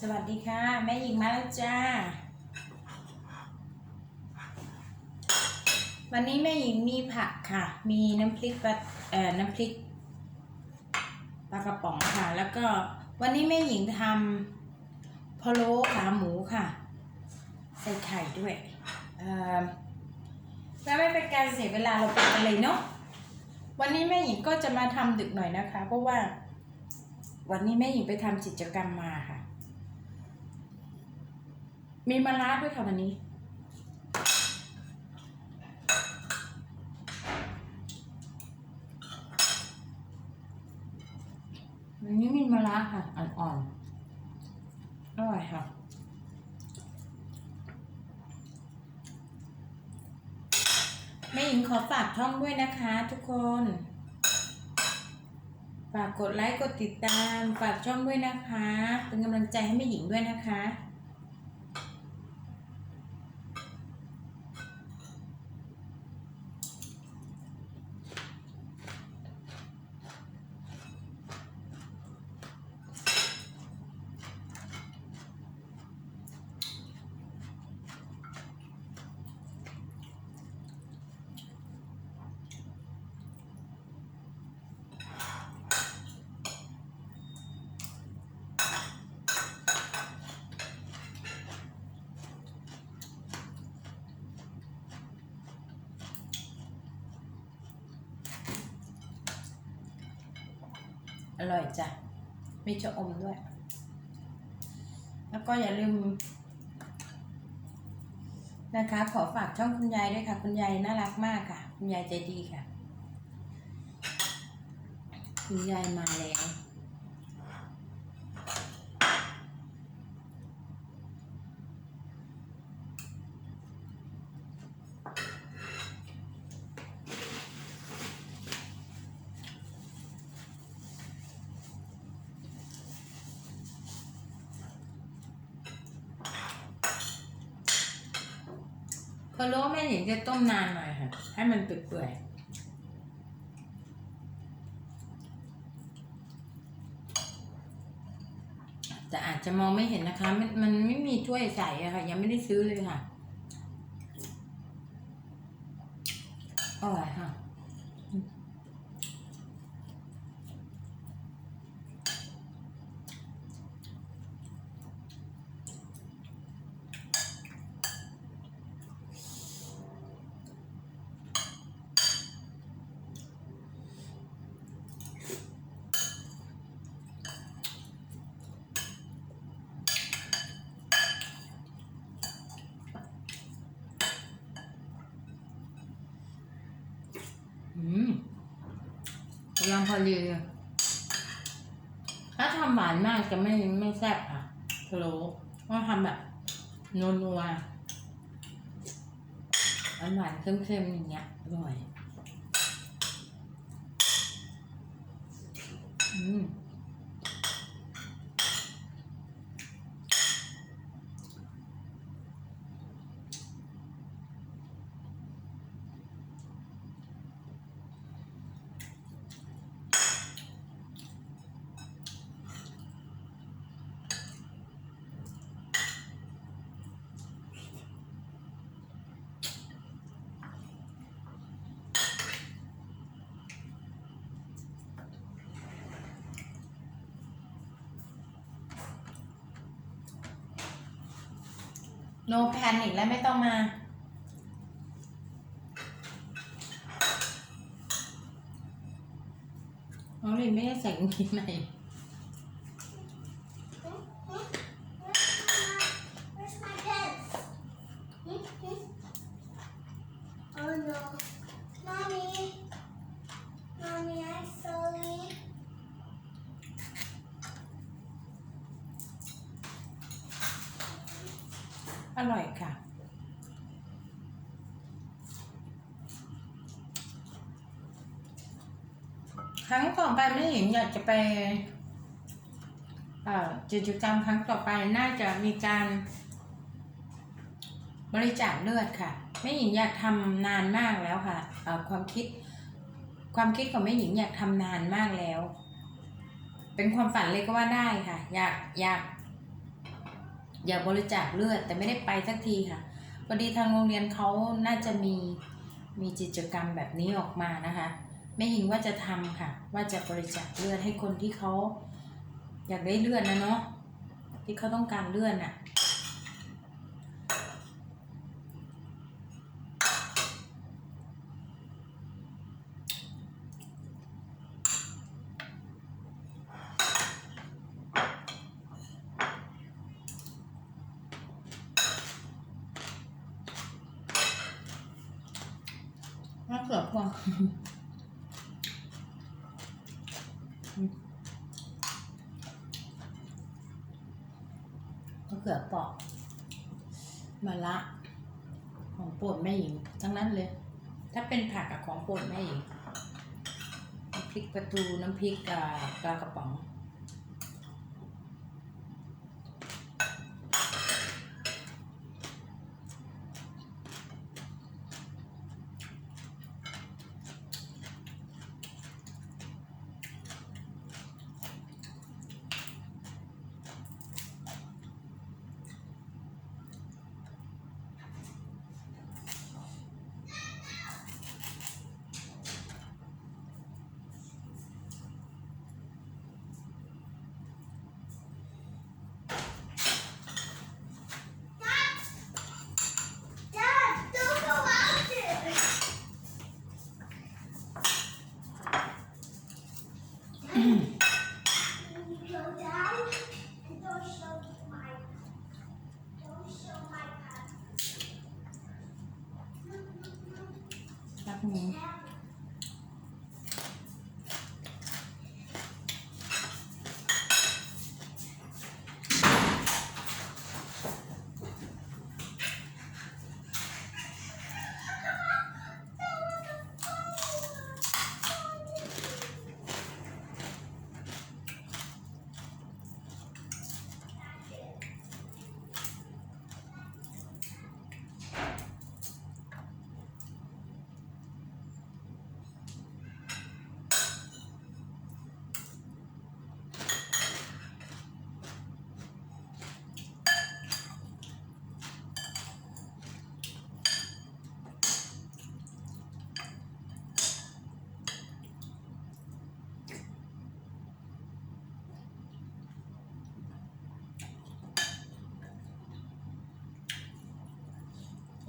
สวัสดีค่ะ แม่หญิงมาแล้วจ้า วันนี้แม่หญิงมีผักค่ะ มีน้ำพริกปลาเอ่อน้ำพริกปลากระป๋องค่ะ แล้วก็วันนี้แม่หญิงทำพะโล้ขาหมูค่ะ ใส่ไข่ด้วยเอ่อแล้วไม่เป็นการเสียเวลาเราไปกันเลยเนาะวันนี้แม่หญิงก็จะมาทำดึกหน่อยนะคะ เพราะว่าวันนี้แม่หญิงไปทำกิจกรรมมาค่ะ มีมะระด้วยค่ะวันนี้ วันนี้มีมะระค่ะ อ่อนๆ อร่อยค่ะแม่หญิงขอฝากช่องด้วยนะคะทุกคน ฝากกดไลค์กดติดตาม ฝากช่องด้วยนะคะ เป็นกำลังใจให้แม่หญิงด้วยนะคะ อร่อยจ้ะ มีชะอมด้วย แล้วก็อย่าลืม นะคะ ขอฝากช่องคุณยายด้วยค่ะ คุณยายน่ารักมากค่ะ คุณยายใจดีค่ะ คุณยายมาแล้ว พะโล้แม่หญิงจะต้มนานหน่อยค่ะ ให้มันเปื่อยๆแต่อาจจะมองไม่เห็นนะคะ มันมันไม่มีถ้วยใส่อะค่ะ ยังไม่ได้ซื้อเลยค่ะอร่อยค่ะ อืม กำลังพอดีเลยถ้าทำหวานมากจะไม่ไม่แซ่บค่ะพะโล้ต้องทำแบบนัวนัวหวานหวานเค็มๆอย่างเงี้ยอร่อย อืม โนแพนอีกแล้วไม่ต้องมา น้องลินไม่ได้ใส่กางเกงใน อร่อยค่ะ ครั้งต่อไปไม่เห็นอยากจะไปกิจกรรมครั้งต่อไปน่าจะมีการบริจาคเลือดค่ะแม่หญิงอยากทำนานมากแล้วค่ะเอความคิด ความคิดของแม่หญิงอยากทำนานมากแล้ว เป็นความฝันเลยก็ว่าได้ค่ะ อยากอยาก อยากบริจาคเลือดแต่ไม่ได้ไปสักทีค่ะพอดีทางโรงเรียนเขาน่าจะมีมีกิจกรรมแบบนี้ออกมานะคะแม่หญิงว่าจะทำค่ะ ว่าจะบริจาคเลือดให้คนที่เขาอยากได้เลือดนะเนาะที่เขาต้องการเลือดน่ะ มะเขือพวงมะเขือเปราะมะละ ของโปรดแม่หญิงทั้งนั้นเลย ถ้าเป็นผักกับของโปรดแม่หญิงพริกปลาทูน้ำพริกกับปลากระป๋อง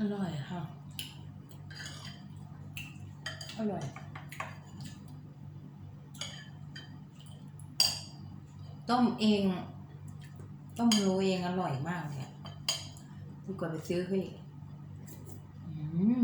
อร่อยค่ะ อร่อย ต้มเอง ต้มโรยเองอร่อยมากเลยอะดีกว่าไปซื้อเขาอีกอืม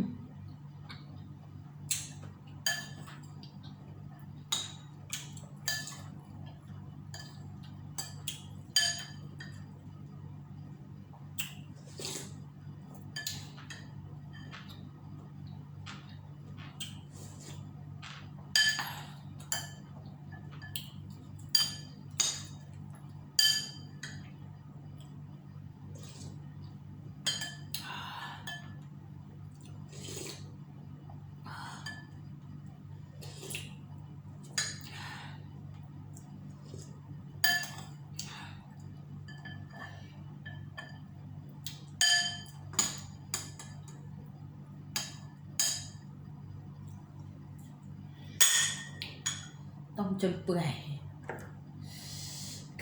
จนเปื่อย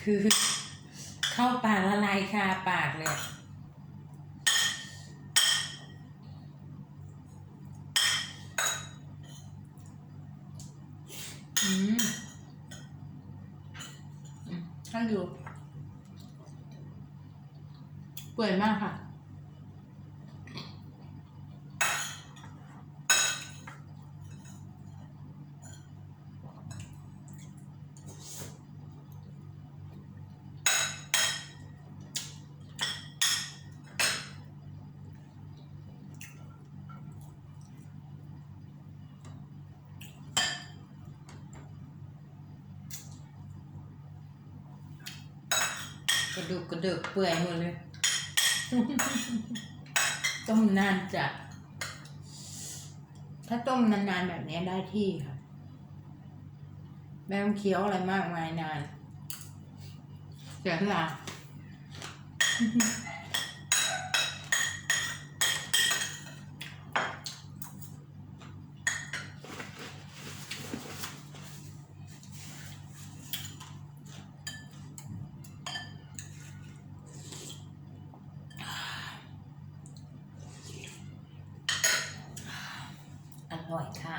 คือเข้าปากละลายคาปากเลยอะอืมอืมให้ดูเปื่อยมากค่ะ กระดูกกระเดือกเปื่อยหมดเลย ต้มนานจัด ถ้าต้มนานๆแบบนี้ได้ที่ค่ะไม่ต้องเคี้ยวอะไรมากมายนานเสียเวลา อยค่ะ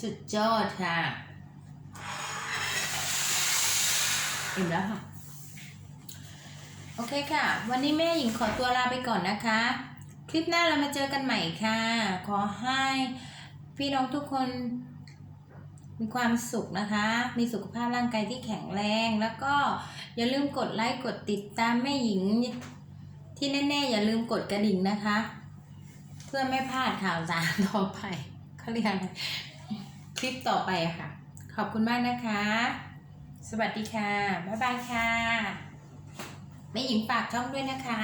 สุดยอดค่ะอิ่มแล้วค่ะ โอเคค่ะ วันนี้แม่หญิงขอตัวลาไปก่อนนะคะ คลิปหน้าเรามาเจอกันใหม่ค่ะ ขอให้พี่น้องทุกคนมีความสุขนะคะ มีสุขภาพร่างกายที่แข็งแรง แล้วก็อย่าลืมกดไลค์ กดติดตามแม่หญิง ที่แน่ ๆ อย่าลืมกดกระดิ่งนะคะ เพื่อไม่พลาดข่าวสารต่อไป เขาเรียกอะไรคลิปต่อไปอะค่ะ ขอบคุณมากนะคะ สวัสดีค่ะ บ๊ายบายค่ะแม่หญิงฝากช่องด้วยนะคะ